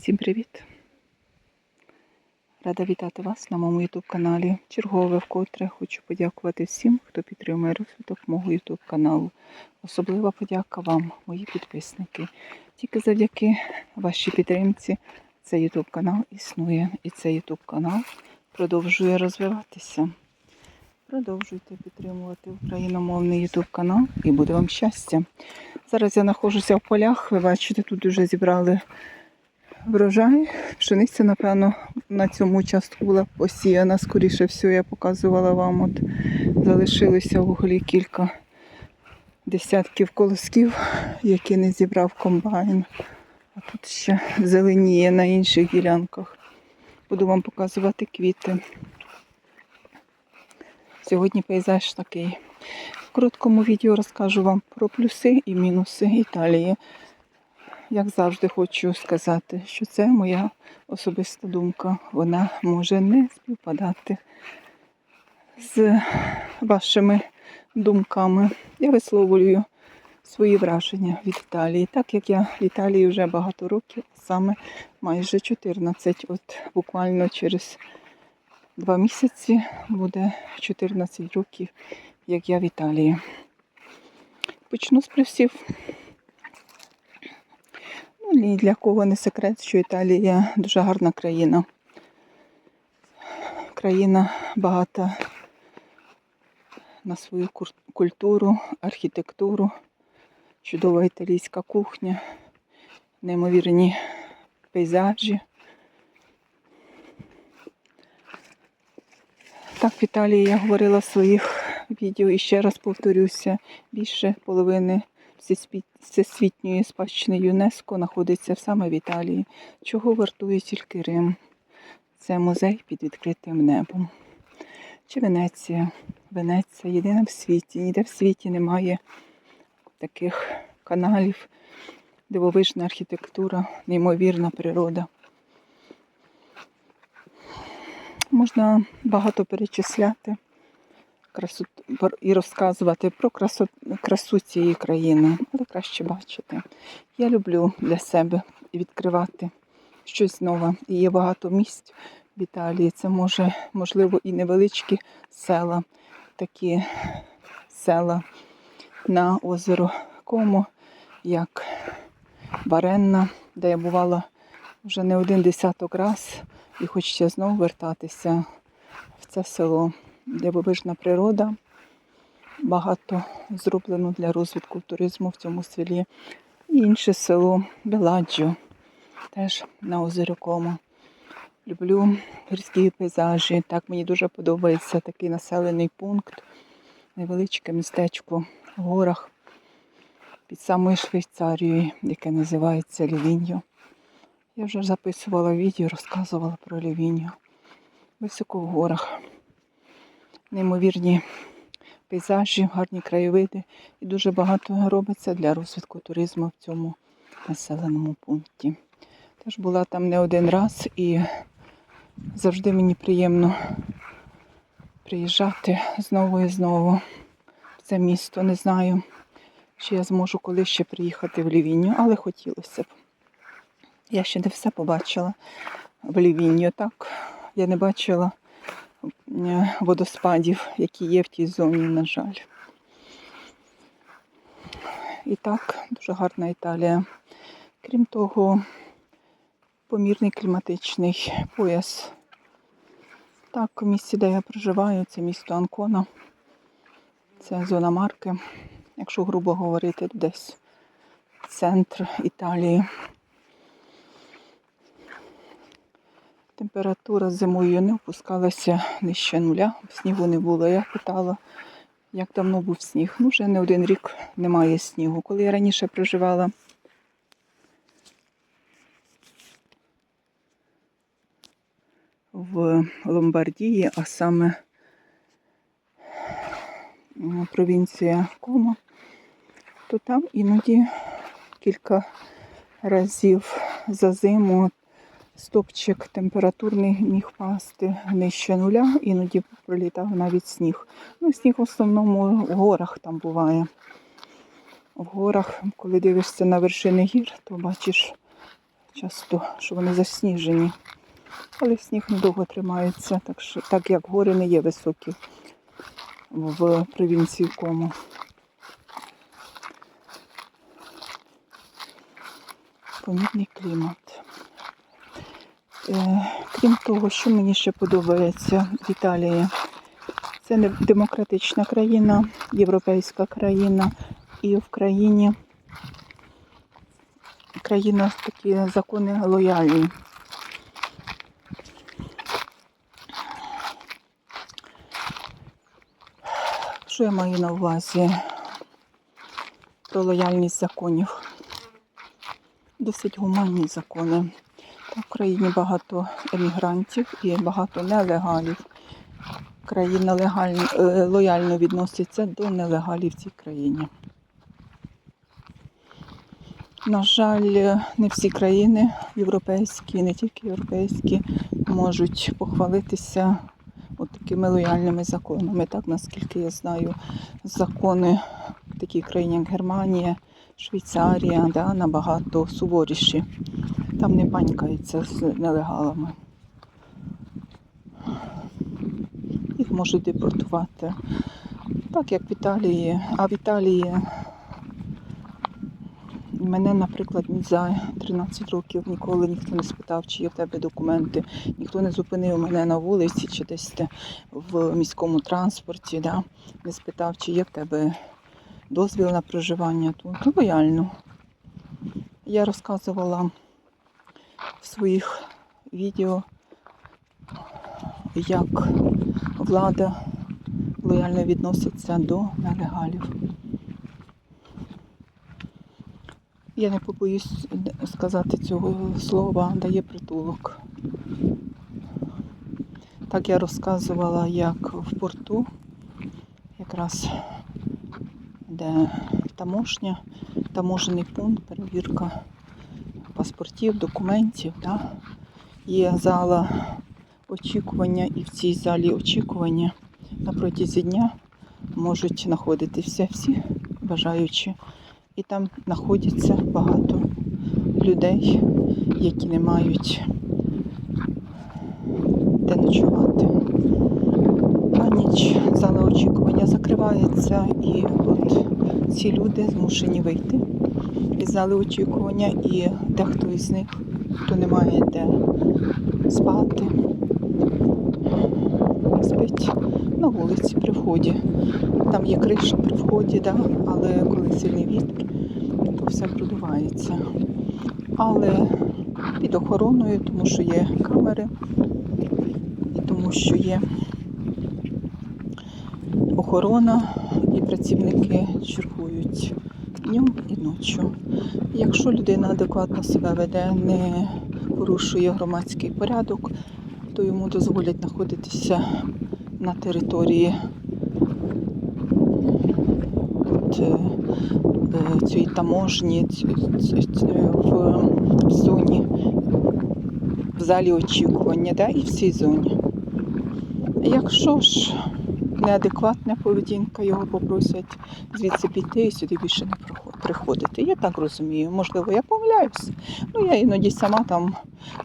Всім привіт! Рада вітати вас на моєму YouTube каналі. Чергове вкотре хочу подякувати всім, хто підтримує розвиток мого YouTube каналу. Особлива подяка вам, мої підписники. Тільки завдяки вашій підтримці цей YouTube канал існує і цей YouTube канал продовжує розвиватися. Продовжуйте підтримувати україномовний YouTube канал і буде вам щастя. Зараз я знаходжуся в полях. Ви бачите, тут вже зібрали врожай. Пшениця, напевно, на цьому участку була посіяна. Скоріше всього, я показувала вам. От залишилося в углі кілька десятків колосків, які не зібрав комбайн. А тут ще зеленіє на інших ділянках. Буду вам показувати квіти. Сьогодні пейзаж такий. В короткому відео розкажу вам про плюси і мінуси Італії. Як завжди хочу сказати, що це моя особиста думка. Вона може не співпадати з вашими думками. Я висловлюю свої враження від Італії. Так як я в Італії вже багато років, саме майже 14. От буквально через два місяці буде 14 років, як я в Італії. Почну з плюсів. Ну, ні для кого не секрет, що Італія дуже гарна країна. Країна багата на свою культуру, архітектуру, чудова італійська кухня, неймовірні пейзажі. Так, в Італії я говорила в своїх відео і ще раз повторюся, більше половини всесвітньої спадщини ЮНЕСКО знаходиться саме в Італії, чого вартує тільки Рим. Це музей під відкритим небом. Чи Венеція? Венеція єдина в світі. Ніде в світі немає таких каналів, дивовижна архітектура, неймовірна природа. Можна багато перечисляти красу і розказувати про красу, красу цієї країни, але краще бачити. Я люблю для себе відкривати щось нове. І є багато місць в Італії. Це може, можливо, і невеличкі села, такі села на озеро Комо, як Варенна, де я бувала вже не один десяток раз і хочеться знову вертатися в це село. Дивовижна природа. Багато зроблено для розвитку туризму в цьому селі. І інше село Беладжо, теж на озері Комо. Люблю гірські пейзажі. Так мені дуже подобається такий населений пункт, невеличке містечко в горах під самою Швейцарією, яке називається Лівіньо. Я вже записувала відео, розказувала про Лівіньо. Високо в горах. Неймовірні пейзажі, гарні краєвиди. І дуже багато робиться для розвитку туризму в цьому населеному пункті. Теж була там не один раз і завжди мені приємно приїжджати знову і знову в це місто. Не знаю, чи я зможу коли ще приїхати в Лівінню, але хотілося б. Я ще не все побачила в Лівінню, так. Я не бачила водоспадів, які є в тій зоні, на жаль. І так, дуже гарна Італія. Крім того, помірний кліматичний пояс. Так, в місті, де я проживаю, це місто Анкона. Це зона марки. Якщо грубо говорити, десь центр Італії. Температура зимою не опускалася нижче нуля, снігу не було. Я питала, як давно був сніг. Ну, вже не один рік немає снігу. Коли я раніше проживала в Ломбардії, а саме провінція Комо, то там іноді кілька разів за зиму стопчик температурний міг пасти нижче нуля, іноді пролітав навіть сніг. Ну, сніг в основному в горах там буває. В горах, коли дивишся на вершини гір, то бачиш часто, що вони засніжені. Але сніг недовго тримається, так, що, так як гори не є високі в провінції Кому. Помірний клімат. Е, крім того, що мені ще подобається в Італії, це не демократична країна, європейська країна, і в країні країна такі закони лояльні. Що я маю на увазі про лояльність законів? Досить гуманні закони. В країні багато емігрантів і багато нелегалів. Країна легально, е, лояльно відноситься до нелегалів в цій країні. На жаль, не всі країни європейські, не тільки європейські, можуть похвалитися от такими лояльними законами. Так, наскільки я знаю, закони в такій країні, як Германія, Швейцарія, да, набагато суворіші. Там не панькаються з нелегалами. Їх можуть депортувати. Так як в Італії. А в Італії мене, наприклад, за 13 років ніколи ніхто не спитав, чи є в тебе документи. Ніхто не зупинив мене на вулиці чи десь в міському транспорті. Да? Не спитав, чи є в тебе дозвіл на проживання тут. Ну, лояльно. Я розказувала в своїх відео, як влада лояльно відноситься до нелегалів. Я не побоюсь сказати цього слова, дає притулок. Так я розказувала, як в порту, якраз де таможня, таможений пункт, перевірка паспортів, документів. Да? Є зала очікування, і в цій залі очікування на протязі дня можуть знаходитися всі бажаючі. І там знаходяться багато людей, які не мають де ночувати. На ніч зала очікування закривається, і от ці люди змушені вийти із зали очікування, і дехто із них, хто не має де спати, спить на вулиці при вході. Там є криша при вході, да? але коли сильний вітер, то все продувається. Але під охороною, тому що є камери, і тому що є охорона і працівники чергують днем і ночі. Якщо людина адекватно себе веде, не порушує громадський порядок, то йому дозволять знаходитися на території от, е, е, цієї таможні в, в зоні, в залі очікування, да, і в цій зоні. Якщо ж неадекватна поведінка, його попросять звідси піти і сюди більше не приходити. Я так розумію. Можливо, я помиляюся. Ну, я іноді сама там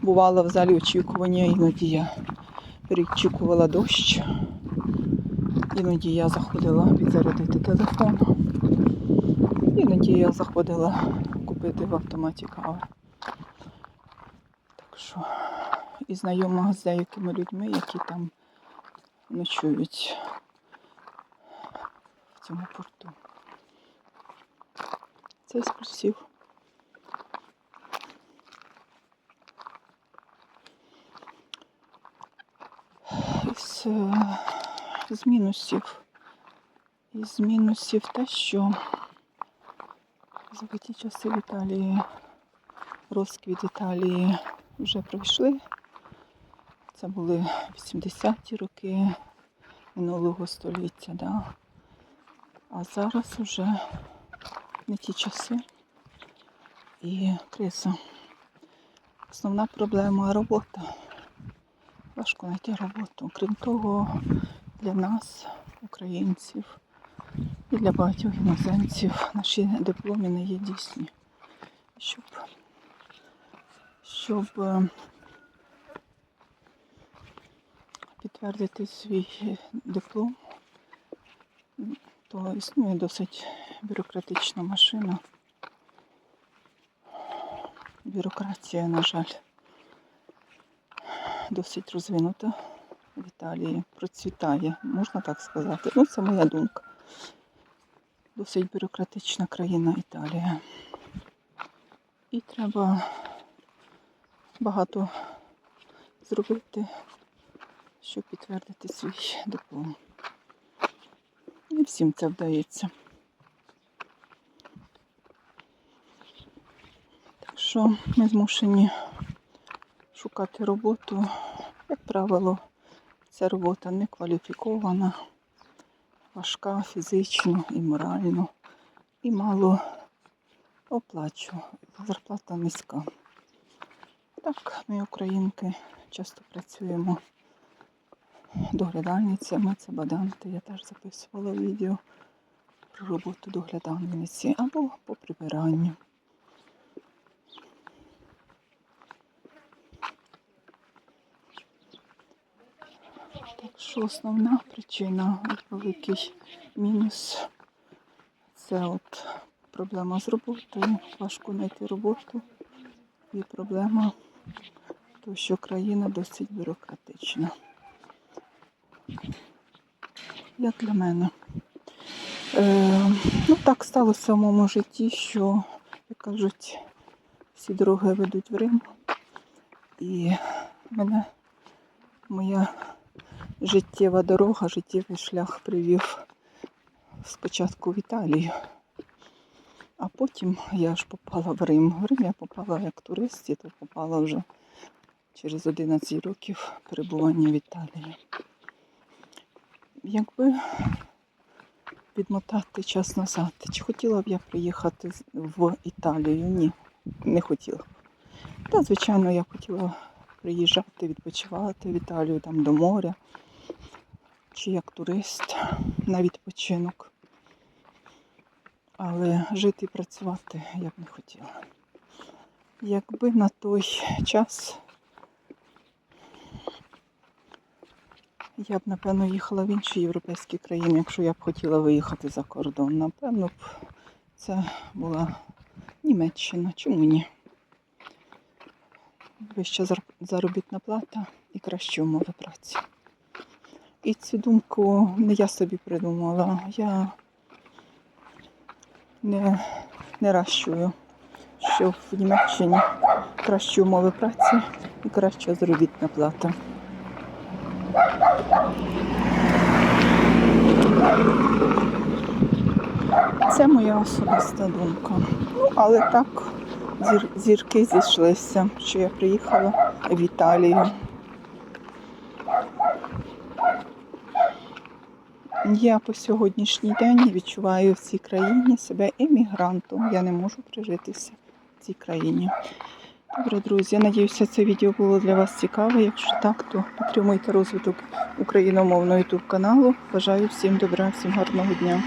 бувала в залі очікування, іноді я перечікувала дощ. Іноді я заходила підзарядити телефон. Іноді я заходила купити в автоматі кави. Так що і знайома з деякими людьми, які там ночують цьому порту. Це з плюсів. З, з мінусів. Із мінусів те, що золоті часи в Італії, розквіт Італії вже пройшли. Це були 80-ті роки минулого століття, да? А зараз вже не ті часи і криза. Основна проблема робота. Важко знайти роботу. Крім того, для нас, українців, і для багатьох іноземців наші дипломи не є дійсні. Щоб, щоб е, підтвердити свій диплом, то існує досить бюрократична машина. Бюрократія, на жаль, досить розвинута в Італії, процвітає, можна так сказати. Ну, це моя думка. Досить бюрократична країна Італія. І треба багато зробити, щоб підтвердити свій диплом. Всім це вдається. Так що ми змушені шукати роботу. Як правило, ця робота не кваліфікована, важка фізично і морально, і мало оплачу. Зарплата низька. Так, ми, українки, часто працюємо доглядальницями, це баданти. Я теж записувала відео про роботу доглядальниці або по прибиранню. Так що основна причина, великий мінус це от проблема з роботою, важко знайти роботу. І проблема, то що країна досить бюрократична. Як для мене. Е, ну так сталося в моєму житті, що, як кажуть, всі дороги ведуть в Рим. І мене моя життєва дорога, життєвий шлях привів спочатку в Італію. А потім я ж попала в Рим. В Рим я попала як турист, і то попала вже через 11 років перебування в Італії. Якби відмотати час назад, чи хотіла б я приїхати в Італію? Ні, не хотіла. Та, звичайно, я хотіла приїжджати, відпочивати в Італію там до моря, чи як турист на відпочинок. Але жити і працювати я б не хотіла. Якби на той час я б, напевно, їхала в інші європейські країни, якщо я б хотіла виїхати за кордон. Напевно б це була Німеччина. Чому ні? Вища заробітна плата і кращі умови праці. І цю думку не я собі придумала. Я не, не раз чую, що в Німеччині кращі умови праці і краща заробітна плата. Це моя особиста думка. Ну, але так, зір, зірки зійшлися, що я приїхала в Італію. Я по сьогоднішній день відчуваю в цій країні себе емігрантом. Я не можу прижитися в цій країні. Добре, друзі, я надіюся, це відео було для вас цікаве. Якщо так, то підтримуйте розвиток україномовного ютуб каналу. Бажаю всім добра, всім гарного дня.